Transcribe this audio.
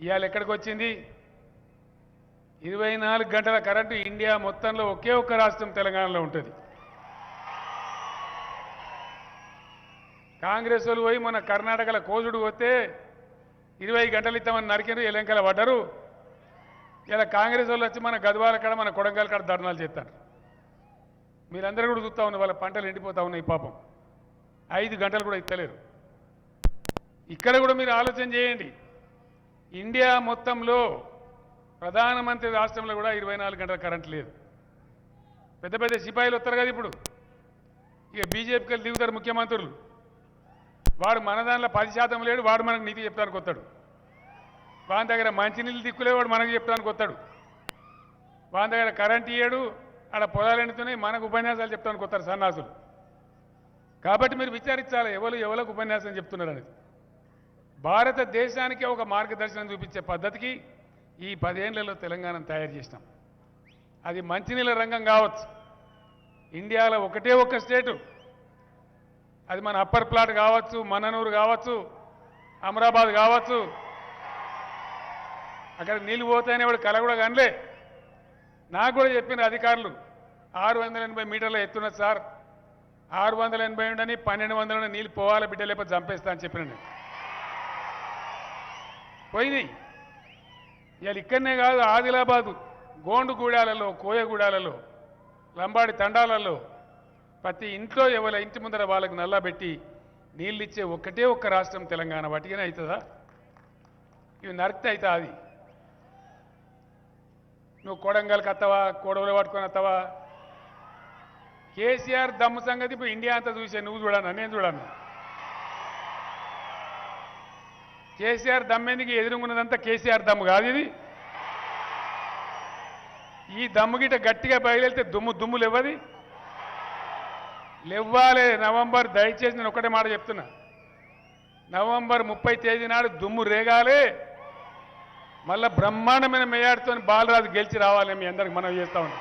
ఇవాళ ఎక్కడికి వచ్చింది? ఇరవై నాలుగు గంటల కరెంటు ఇండియా మొత్తంలో ఒకే ఒక్క రాష్ట్రం తెలంగాణలో ఉంటుంది. కాంగ్రెస్ వాళ్ళు పోయి మన కర్ణాటకలో కోజుడు పోతే ఇరవై గంటలు ఇస్తామని నరికిరు ఎలంకల పడ్డరు. ఇలా కాంగ్రెస్ వాళ్ళు వచ్చి మన గద్వాల కాడ మన కొడంగల్ కాడ ధర్నాలు చేస్తారు. మీరందరూ కూడా చూస్తూ ఉన్నారు వాళ్ళ పంటలు ఎండిపోతూ ఉన్నాయి పాపం. ఐదు గంటలు కూడా ఇస్తలేరు. ఇక్కడ కూడా మీరు ఆలోచన చేయండి. ఇండియా మొత్తంలో ప్రధానమంత్రి రాష్ట్రంలో కూడా ఇరవై నాలుగు గంటల కరెంట్ లేదు. పెద్ద పెద్ద సిపాయిలు వస్తారు కదా ఇప్పుడు. ఇక బీజేపీకి వెళ్ళి దిగుతారు ముఖ్యమంత్రులు. వాడు మన దానిలో పది శాతం లేడు వాడు మనకు నీతి చెప్తానికి వస్తాడు. వాని దగ్గర మంచినీళ్ళు దిక్కులే వాడు మనకు చెప్తానికి వస్తాడు. వాని దగ్గర కరెంట్ ఇయ్యాడు ఆడ పొలాలు ఎండుతున్నాయి మనకు ఉపన్యాసాలు చెప్తానికి వస్తారు సన్నాసులు. కాబట్టి మీరు విచారించాలి ఎవరు ఎవరికి ఉపన్యాసం చెప్తున్నారు అనేది. భారతదేశానికి ఒక మార్గదర్శనం చూపించే పద్ధతికి ఈ పదేళ్ళలో తెలంగాణ తయారు చేసినాం. అది మంచినీళ్ళ రంగం కావచ్చు. ఇండియాలో ఒకటే ఒక్క స్టేటు. అది మన అప్పర్ ప్లాట్ కావచ్చు మననూరు కావచ్చు అమరాబాద్ కావచ్చు. అక్కడ నీళ్ళు పోతాయని వాడు కల కూడా కనలే. నాకు కూడా చెప్పిన అధికారులు ఆరు వందల ఎనభై మీటర్ల ఎత్తున్నది సార్ ఆరు వందల ఎనభై ఉండని పన్నెండు వందల నీళ్ళు పోవాలి బిడ్డ లేకపోతే చంపేస్తా అని చెప్పిన నేను. పోయింది. ఇవాళ ఇక్కడనే కాదు ఆదిలాబాదు గోండుగూడాలలో కోయగూడాలలో లంబాడి తండాలలో ప్రతి ఇంట్లో ఎవరి ఇంటి ముందర వాళ్ళకు నల్లబెట్టి నీళ్ళిచ్చే ఒక్కటే ఒక్క రాష్ట్రం తెలంగాణ వాటికనే అవుతుందా? ఇవి నరికితే అవుతా అది. నువ్వు కొడంగల్కి అత్తవా కోడవలు పట్టుకొని అత్తవా కేసీఆర్ దమ్ము సంగతి ఇప్పుడు ఇండియా అంతా చూసే నువ్వు చూడన్నా నేను చూడన్నా కేసీఆర్ దమ్మెందుకు ఎదురుగున్నదంతా కేసీఆర్ దమ్ము కాదు ఇది. ఈ దమ్ముగిట గట్టిగా బయలుదేరితే దుమ్ము దుమ్ము లేవది లేవ్వాలే. నవంబర్ దయచేసి నేను ఒకటే మాట చెప్తున్నా. నవంబర్ ముప్పై తేదీ నాడు దుమ్ము రేగాలి. మళ్ళా బ్రహ్మాండమైన మేయాడుతో బాలరాజు గెలిచి రావాలి మీ అందరికి మనం చేస్తా ఉన్నాం.